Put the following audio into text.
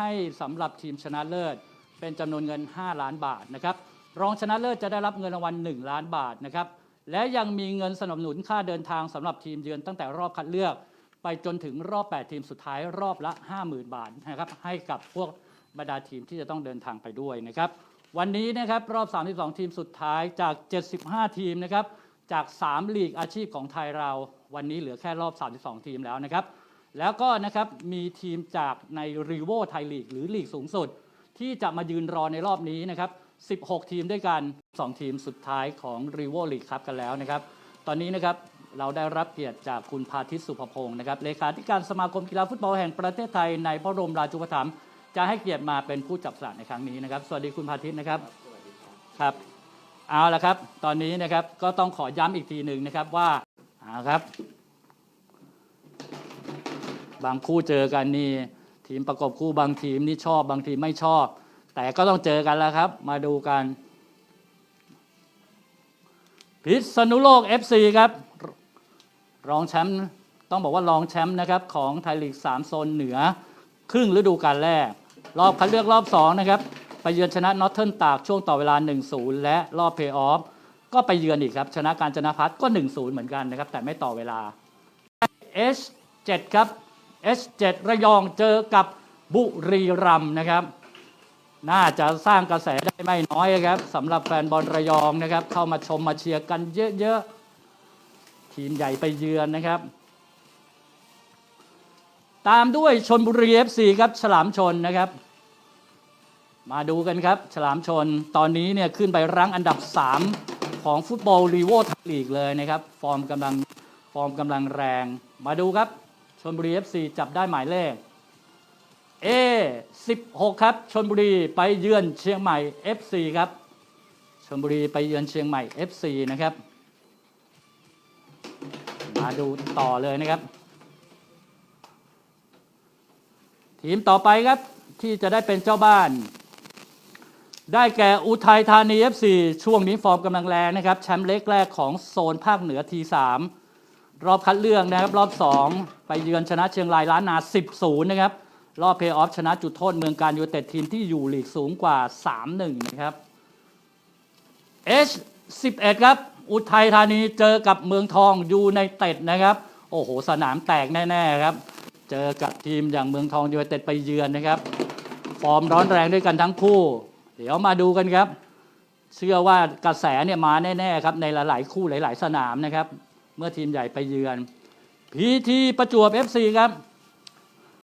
ให้สำหรับทีมชนะเลิศ เป็นจำนวนเงิน 5 ล้านบาทนะครับรองชนะเลิศจะได้รับเงินรางวัล 1 ล้านบาทนะครับและยังมีเงินสนับสนุนค่าเดินทางสำหรับทีมเยือนตั้งแต่รอบคัดเลือก ไปจนถึงรอบ 8 ทีมสุดท้ายรอบละ 50,000 บาทนะครับให้กับพวกบรรดาทีมที่จะต้องเดินทางไปด้วยนะครับวันนี้นะครับรอบ 32 ทีมสุดท้ายจาก 75 ทีมนะครับจาก 3 ลีกอาชีพของไทยเรา วันนี้เหลือแค่รอบ 32 ทีมแล้วนะครับ แล้วก็นะครับมีทีมจากในรีโวไทยลีกหรือลีกสูงสุด ที่จะมายืนรอในรอบนี้นะครับ 16 ทีมด้วยกัน 2 ทีมสุดท้ายของรีโวลีกครับกันแล้วนะครับ ตอนนี้นะครับเราได้รับเกียรติจากคุณพาทิตสุภพงศ์นะครับเลขาธิการสมาคมกีฬาฟุตบอลแห่งประเทศไทยในพระบรมราชูปถัมภ์จะให้เกียรติมาเป็นผู้จับสลากในครั้งนี้นะครับ สวัสดีคุณพาทิตนะครับครับเอาละครับ ตอนนี้นะครับก็ต้องขอย้ำอีกทีหนึ่งนะครับว่าเอาครับ บางคู่เจอกันนี่ทีมประกบคู่บางทีมนี่ชอบบางทีมไม่ชอบ แต่ก็ต้องเจอกันแล้วครับ มาดูกัน พิษณุโลก FC ครับ รองแชมป์ต้องบอกว่ารองแชมป์นะครับของไทยลีก3โซนเหนือ ครึ่งฤดูกาลแรก รอบคัดเลือกรอบ 2 นะครับ ไปเยือนชนะนอตเทิร์นตากช่วงต่อเวลา 1-0 และรอบเพย์ออฟก็ไปเยือนอีกครับ ชนะการจนพัฒก็ 1-0 เหมือนกันนะครับ แต่ไม่ต่อเวลา H7 ครับ H7 ระยองเจอกับบุรีรัมนะครับ น่าจะสร้างกระแสได้ไม่น้อยครับสำหรับแฟนบอลระยองนะครับ เข้ามาชมมาเชียร์กันเยอะๆ ทีมใหญ่ไปเยือนนะครับ ตามด้วยชนบุรี FC ครับฉลามชนนะครับ มาดูกันครับ ฉลามชนตอนนี้เนี่ยขึ้นไปรั้งอันดับ 3 ของฟุตบอลรีโวไทยลีกเลยนะครับ ฟอร์มกำลังฟอร์มกำลังแรงมาดูครับ ชนบุรี FC จับได้หมายเลข A 16 ครับชนบุรีไปเยือนเชียงใหม่ FC ครับชนบุรีไปเยือนเชียงใหม่ FC นะครับ มาดูต่อเลยนะครับ ทีมต่อไปครับที่จะได้เป็นเจ้าบ้าน ได้แก่อุทัยธานี FC ช่วงนี้ฟอร์มกำลังแรงนะครับแชมป์เล็กแรกของโซนภาคเหนือที3 รอบคัดเลือกนะครับ รอบ 2 ไปเยือนชนะเชียงรายล้านนา 10-0 นะครับ รอบเพย์ออฟชนะจุดโทษเมืองการยูเต็ดทีมที่อยู่ลีกสูงกว่า 3-1 นะครับ H 11 ครับ อุทัยธานีเจอกับเมืองทองยูไนเต็ดนะครับ โอ้โห สนามแตกแน่ๆครับ เจอกับทีมอย่างเมืองทองยูไนเต็ดไปเยือนนะครับ ฟอร์มร้อนแรงด้วยกันทั้งคู่ เดี๋ยวมาดูกันครับ เชื่อว่ากระแสเนี่ยมาแน่ๆครับในหลายๆคู่หลาย ๆ สนามนะครับ เมื่อทีมใหญ่ไปเยือนพีทีประจวบ FC ครับ